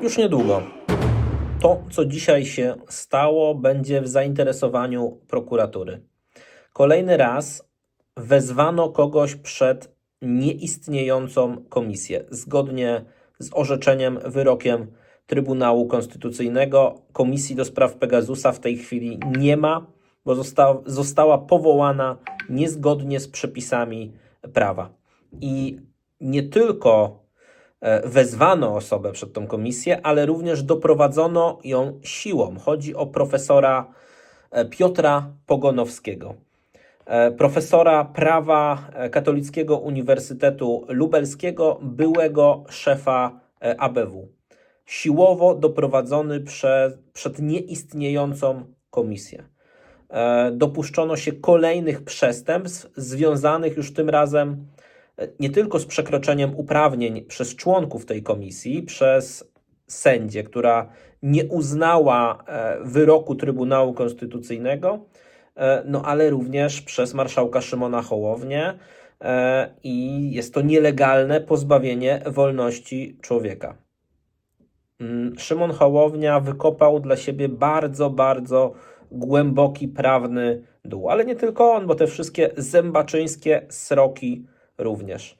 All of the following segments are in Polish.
Już niedługo. To, co dzisiaj się stało, będzie w zainteresowaniu prokuratury. Kolejny raz wezwano kogoś przed nieistniejącą komisję. Zgodnie z orzeczeniem, wyrokiem Trybunału Konstytucyjnego, Komisji do Spraw Pegasusa w tej chwili nie ma, bo zosta- została powołana niezgodnie z przepisami prawa. I nie tylko wezwano osobę przed tą komisję, ale również doprowadzono ją siłą. Chodzi o profesora e, Piotra Pogonowskiego, e, profesora prawa e, Katolickiego Uniwersytetu Lubelskiego, byłego szefa e, ABW. Siłowo doprowadzony prze, przed nieistniejącą komisję. E, Dopuszczono się kolejnych przestępstw związanych już tym razem e, nie tylko z przekroczeniem uprawnień przez członków tej komisji, przez sędzię, która nie uznała e, wyroku Trybunału Konstytucyjnego, e, no ale również przez marszałka Szymona Hołownię e, i jest to nielegalne pozbawienie wolności człowieka. Mm, Szymon Hołownia wykopał dla siebie bardzo, bardzo głęboki prawny dół, ale nie tylko on, bo te wszystkie zębaczyńskie sroki również.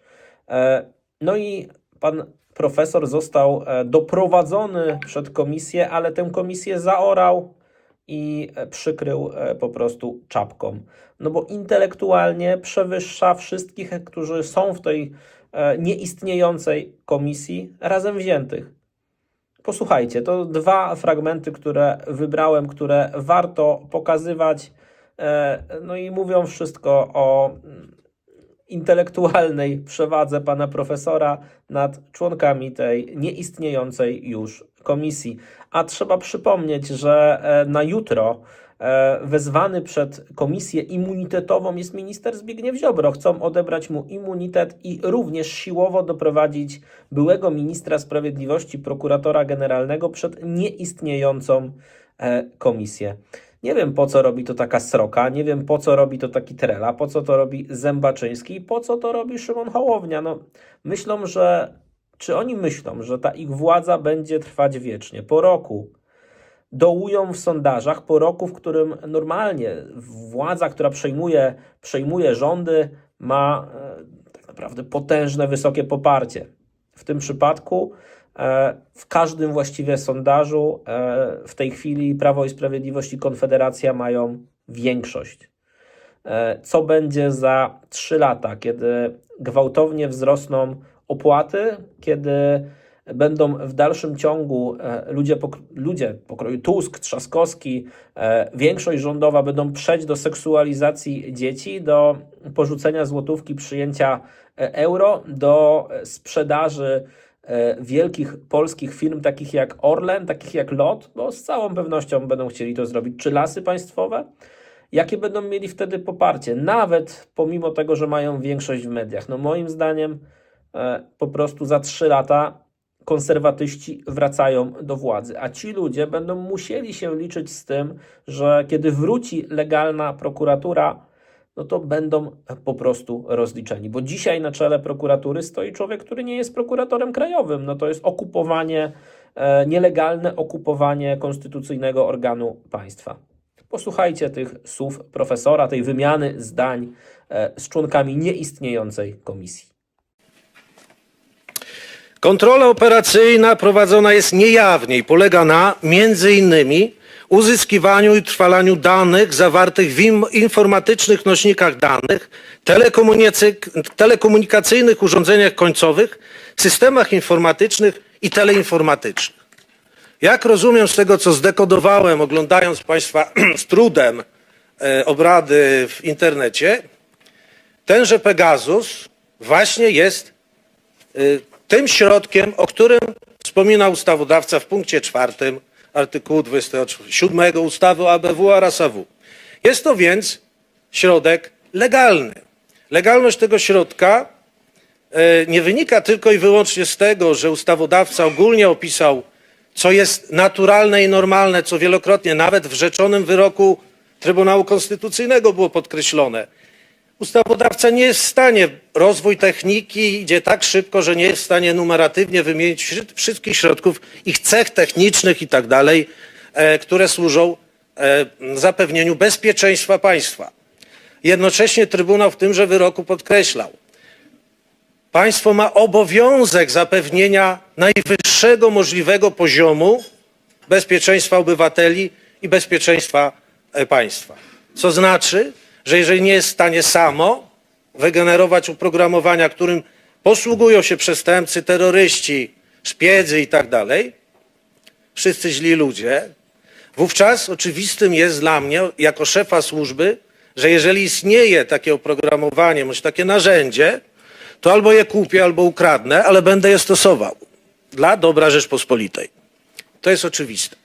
E, No i pan profesor został e, doprowadzony przed komisję, ale tę komisję zaorał i e, przykrył po prostu czapką. No bo intelektualnie przewyższa wszystkich, którzy są w tej nieistniejącej komisji razem wziętych. Posłuchajcie, to dwa fragmenty, które wybrałem, które warto pokazywać. No i mówią wszystko o intelektualnej przewadze pana profesora nad członkami tej nieistniejącej już komisji. A trzeba przypomnieć, że e, na jutro e, wezwany przed komisję immunitetową jest minister Zbigniew Ziobro. Chcą odebrać mu immunitet i również siłowo doprowadzić byłego ministra sprawiedliwości, prokuratora generalnego przed nieistniejącą e, komisję. Nie wiem po co robi to taka sroka, nie wiem po co robi to taki trela, po co to robi Zębaczyński po co to robi Szymon Hołownia. No, myślą, że, czy oni myślą, że ta ich władza będzie trwać wiecznie? Po roku dołują w sondażach, po roku, w którym normalnie władza, która przejmuje, przejmuje rządy, ma e, tak naprawdę potężne, wysokie poparcie. W tym przypadku w każdym właściwie sondażu e, w tej chwili Prawo i Sprawiedliwość i Konfederacja mają większość. E, Co będzie za 3 lata, kiedy gwałtownie wzrosną opłaty, kiedy będą w dalszym ciągu e, ludzie, ludzie pokroju Tusk, Trzaskowski, e, większość rządowa będą przejść do seksualizacji dzieci, do porzucenia złotówki, przyjęcia e, euro, do e, sprzedaży e, wielkich polskich firm, takich jak Orlen, takich jak LOT, bo z całą pewnością będą chcieli to zrobić, czy lasy państwowe, jakie będą mieli wtedy poparcie, nawet pomimo tego, że mają większość w mediach. No moim zdaniem e, po prostu za trzy lata konserwatyści wracają do władzy, a ci ludzie będą musieli się liczyć z tym, że kiedy wróci legalna prokuratura, no to będą po prostu rozliczeni. Bo dzisiaj na czele prokuratury stoi człowiek, który nie jest prokuratorem krajowym. No to jest okupowanie, e, nielegalne okupowanie konstytucyjnego organu państwa. Posłuchajcie tych słów profesora, tej wymiany zdań e, z członkami nieistniejącej komisji. Kontrola operacyjna prowadzona jest niejawnie i polega na między innymi uzyskiwaniu i trwalaniu danych zawartych w informatycznych nośnikach danych, telekomunikacyjnych urządzeniach końcowych, systemach informatycznych i teleinformatycznych. Jak rozumiem z tego, co zdekodowałem, oglądając Państwa z trudem e, obrady w internecie, tenże Pegasus właśnie jest y, tym środkiem, o którym wspomina ustawodawca w punkcie czwartym artykułu 27 ustawy o ABW oraz AW. Jest to więc środek legalny. Legalność tego środka e, nie wynika tylko i wyłącznie z tego, że ustawodawca ogólnie opisał, co jest naturalne i normalne, co wielokrotnie nawet w rzeczonym wyroku Trybunału Konstytucyjnego było podkreślone, ustawodawca nie jest w stanie, rozwój techniki idzie tak szybko, że nie jest w stanie numeratywnie wymienić wszy- wszystkich środków, ich cech technicznych i tak dalej, e, które służą e, zapewnieniu bezpieczeństwa państwa. Jednocześnie Trybunał w tymże wyroku podkreślał, państwo ma obowiązek zapewnienia najwyższego możliwego poziomu bezpieczeństwa obywateli i bezpieczeństwa e, państwa. Co znaczy, że jeżeli nie jest w stanie samo wygenerować oprogramowania, którym posługują się przestępcy, terroryści, szpiedzy i tak dalej, wszyscy źli ludzie, wówczas oczywistym jest dla mnie, jako szefa służby, że jeżeli istnieje takie oprogramowanie, bądź takie narzędzie, to albo je kupię, albo ukradnę, ale będę je stosował dla dobra Rzeczpospolitej. To jest oczywiste.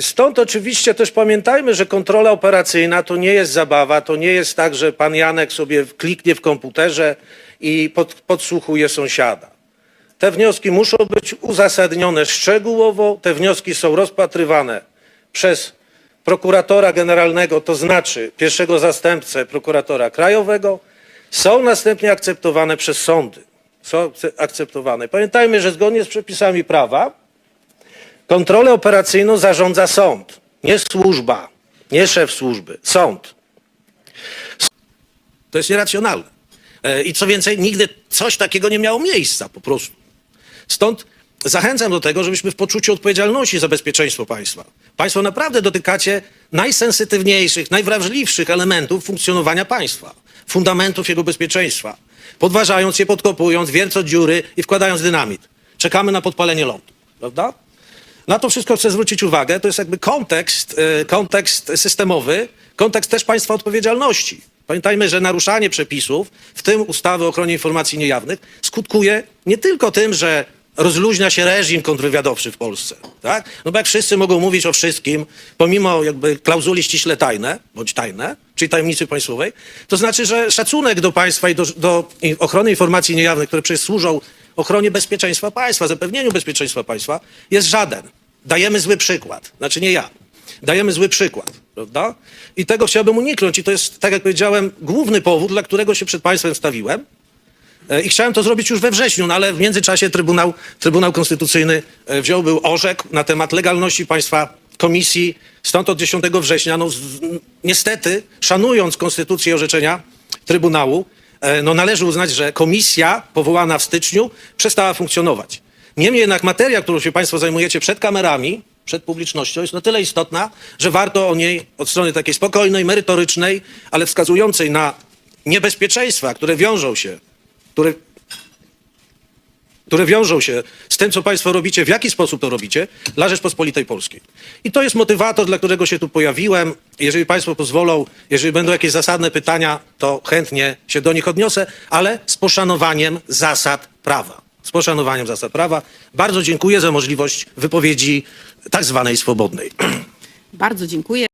Stąd oczywiście też pamiętajmy, że kontrola operacyjna to nie jest zabawa, to nie jest tak, że pan Janek sobie kliknie w komputerze i pod, podsłuchuje sąsiada. Te wnioski muszą być uzasadnione szczegółowo, te wnioski są rozpatrywane przez prokuratora generalnego, to znaczy pierwszego zastępcę prokuratora krajowego, są następnie akceptowane przez sądy. Są akce- akceptowane. Pamiętajmy, że zgodnie z przepisami prawa Kontrolę operacyjną zarządza sąd, nie służba, nie szef służby, sąd. To jest nieracjonalne. E, I co więcej, nigdy coś takiego nie miało miejsca po prostu. Stąd zachęcam do tego, żebyśmy w poczuciu odpowiedzialności za bezpieczeństwo państwa. Państwo naprawdę dotykacie najsensytywniejszych, najwrażliwszych elementów funkcjonowania państwa, fundamentów jego bezpieczeństwa, podważając je, podkopując, wiercąc dziury i wkładając dynamit. Czekamy na podpalenie lądu, prawda? Na to wszystko chcę zwrócić uwagę. To jest jakby kontekst, e, kontekst systemowy, kontekst też państwa odpowiedzialności. Pamiętajmy, że naruszanie przepisów, w tym ustawy o ochronie informacji niejawnych, skutkuje nie tylko tym, że rozluźnia się reżim kontrwywiadowczy w Polsce, tak? No bo jak wszyscy mogą mówić o wszystkim, pomimo jakby klauzuli ściśle tajne, bądź tajne, czyli tajemnicy państwowej, to znaczy, że szacunek do państwa i do, do ochrony informacji niejawnych, które przecież służą ochronie bezpieczeństwa państwa, zapewnieniu bezpieczeństwa państwa, jest żaden. Dajemy zły przykład. Znaczy nie ja. Dajemy zły przykład, prawda? I tego chciałbym uniknąć. I to jest, tak jak powiedziałem, główny powód, dla którego się przed państwem stawiłem. E, I chciałem to zrobić już we wrześniu, no ale w międzyczasie Trybunał, Trybunał Konstytucyjny e, wziął, był orzekł na temat legalności państwa komisji. Stąd od 10 września, no niestety, szanując konstytucję i orzeczenia Trybunału, e, no należy uznać, że komisja powołana w styczniu przestała funkcjonować. Niemniej jednak materia, którą się państwo zajmujecie przed kamerami, przed publicznością jest na tyle istotna, że warto o niej od strony takiej spokojnej, merytorycznej, ale wskazującej na niebezpieczeństwa, które wiążą się które, które wiążą się z tym, co Państwo robicie, w jaki sposób to robicie dla Rzeczpospolitej Polskiej. I to jest motywator, dla którego się tu pojawiłem. Jeżeli Państwo pozwolą, jeżeli będą jakieś zasadne pytania, to chętnie się do nich odniosę, ale z poszanowaniem zasad prawa. Z poszanowaniem zasad prawa. Bardzo dziękuję za możliwość wypowiedzi tak zwanej swobodnej. Bardzo dziękuję.